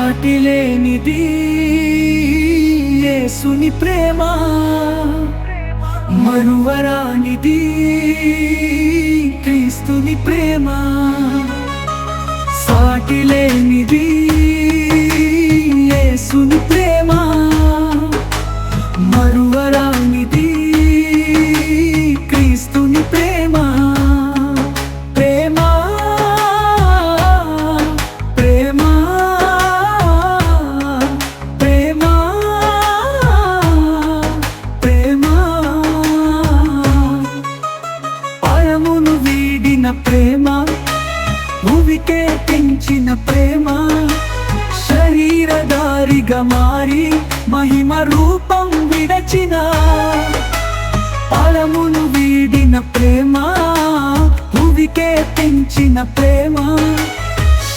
సాటి లేనిది యేసుని ప్రేమ మరువరానిది క్రీస్తుని ప్రేమ. సాటి లేనిది ప్రేమ భూమికే పెంచిన ప్రేమ శరీరదారిగా మారి మహిమ రూపం విడచిన పలమును వీడిన ప్రేమ భూమికే పెంచిన ప్రేమ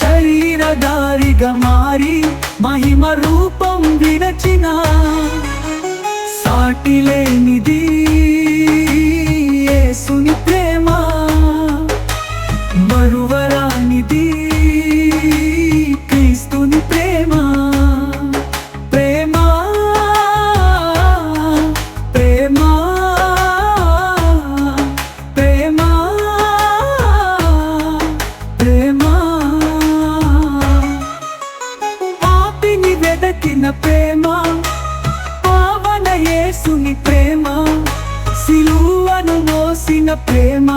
శరీరదారిగా మారి మహిమ రూపం విడచిన సాటి సిలువను ప్రేమ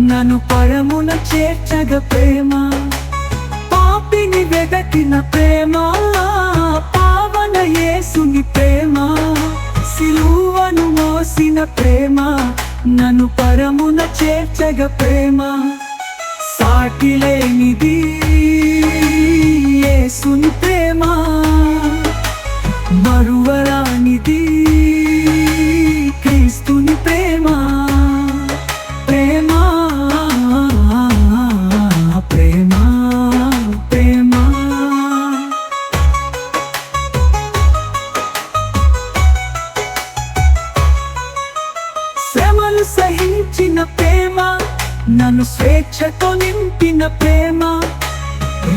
నన్ను పరమున చేర్చగ ప్రేమ. పాపిని వెదకిన ప్రేమ పావన యేసుని ప్రేమ. సిలువను మోసిన ప్రేమ నన్ను పరమున చేర్చగ ప్రేమ. సాటిలేనిది యేసుని ప్రేమ. నన్ను స్వేచ్ఛతో నింపిన ప్రేమ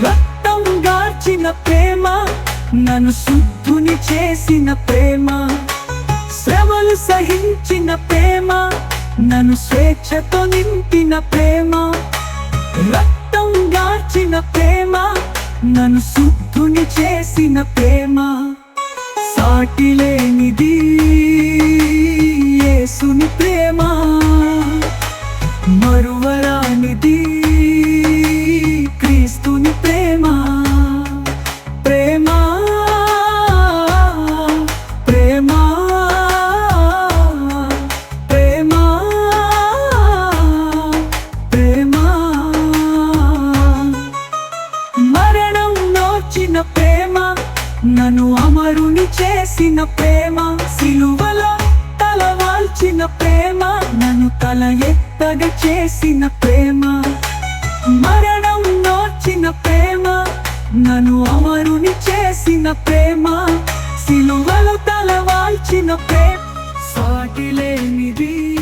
రక్తం గార్చిన ప్రేమ నన్ను శుద్ధుని చేసిన ప్రేమ శ్రమలు సహించిన ప్రేమ నన్ను స్వేచ్ఛతో నింపిన ప్రేమ రక్తం గార్చిన ప్రేమ నన్ను శుద్ధుని చేసిన ప్రేమ సాటి ప్రేమ నన్ను అమరుని చేసిన ప్రేమ సిలువలో తలవాల్చిన ప్రేమ నన్ను తల ఎత్తగ చేసిన ప్రేమ. మరణం నోచిన ప్రేమ నన్ను అమరుని చేసిన ప్రేమ సిలువలో తలవాల్చిన ప్రేమ. సాటిలేనిది లేనిది